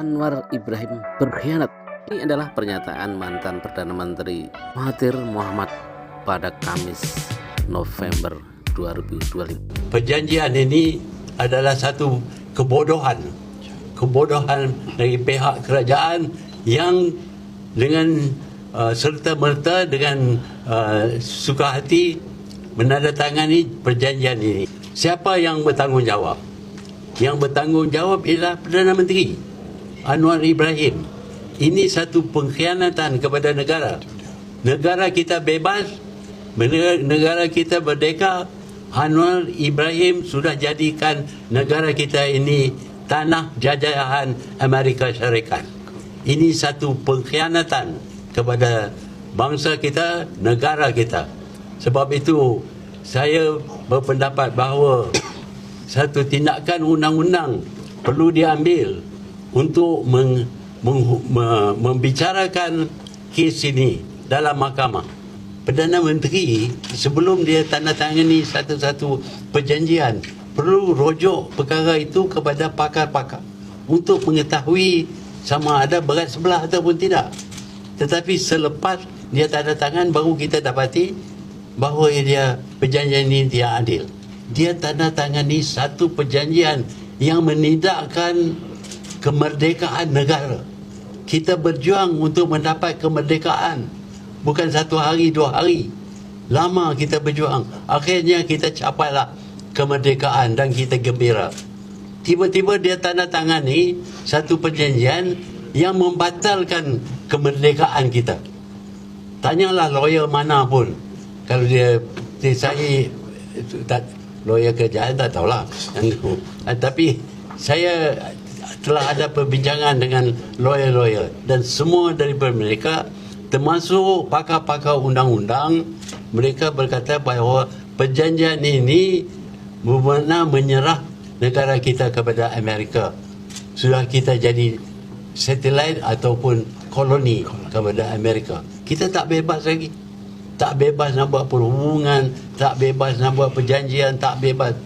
Anwar Ibrahim berkhianat. Ini adalah pernyataan mantan Perdana Menteri Mahathir Muhammad pada Kamis November 2025. perjanjian ini adalah satu kebodohan kebodohan dari pihak kerajaan yang dengan uh, serta merta dengan uh, suka hati menandatangani perjanjian ini siapa yang bertanggungjawab yang bertanggungjawab ialah Perdana Menteri Anwar Ibrahim ini satu pengkhianatan kepada negara negara kita bebas negara kita merdeka Anwar Ibrahim sudah jadikan negara kita ini tanah jajahan Amerika Syarikat. Ini satu pengkhianatan kepada bangsa kita, negara kita. Sebab itu saya berpendapat bahawa satu tindakan undang-undang perlu diambil untuk meng, meng, me, membicarakan kes ini dalam mahkamah. Perdana Menteri sebelum dia tanda tangani satu-satu perjanjian perlu rujuk perkara itu kepada pakar-pakar untuk mengetahui sama ada berat sebelah ataupun tidak. Tetapi selepas dia tanda tangan baru kita dapati bahawa dia perjanjian ini tidak adil. Dia tanda tangani satu perjanjian yang menidakkan kemerdekaan negara. Kita berjuang untuk mendapat kemerdekaan. Bukan satu hari dua hari. Lama kita berjuang. Akhirnya kita capailah kemerdekaan dan kita gembira. Tiba-tiba dia tanda tangani satu perjanjian yang membatalkan kemerdekaan kita. Tanyalah lawyer mana pun. Kalau dia, dia saya tak lawyer kerjaan tak tahulah. Ah, tapi saya telah ada perbincangan dengan lawyer-lawyer. Dan semua daripada mereka termasuk pakar-pakar undang-undang mereka berkata bahawa perjanjian ini bermakna menyerah negara kita kepada Amerika. Sudah kita jadi satelit ataupun koloni kepada Amerika. Kita tak bebas lagi. Tak bebas nak buat perhubungan tak bebas nak buat perjanjian tak bebas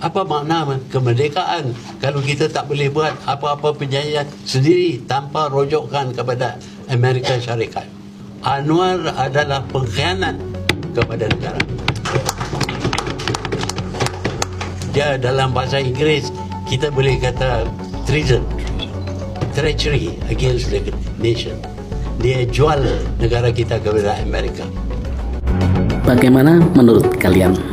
apa makna kemerdekaan kalau kita tak boleh buat apa-apa perjanjian sendiri tanpa rujukan kepada Amerika Syarikat Anwar adalah pengkhianat kepada negara. Dia dalam bahasa Inggeris kita boleh kata treason, treachery against the nation. Dia jual negara kita kepada Amerika. Bagaimana menurut kalian?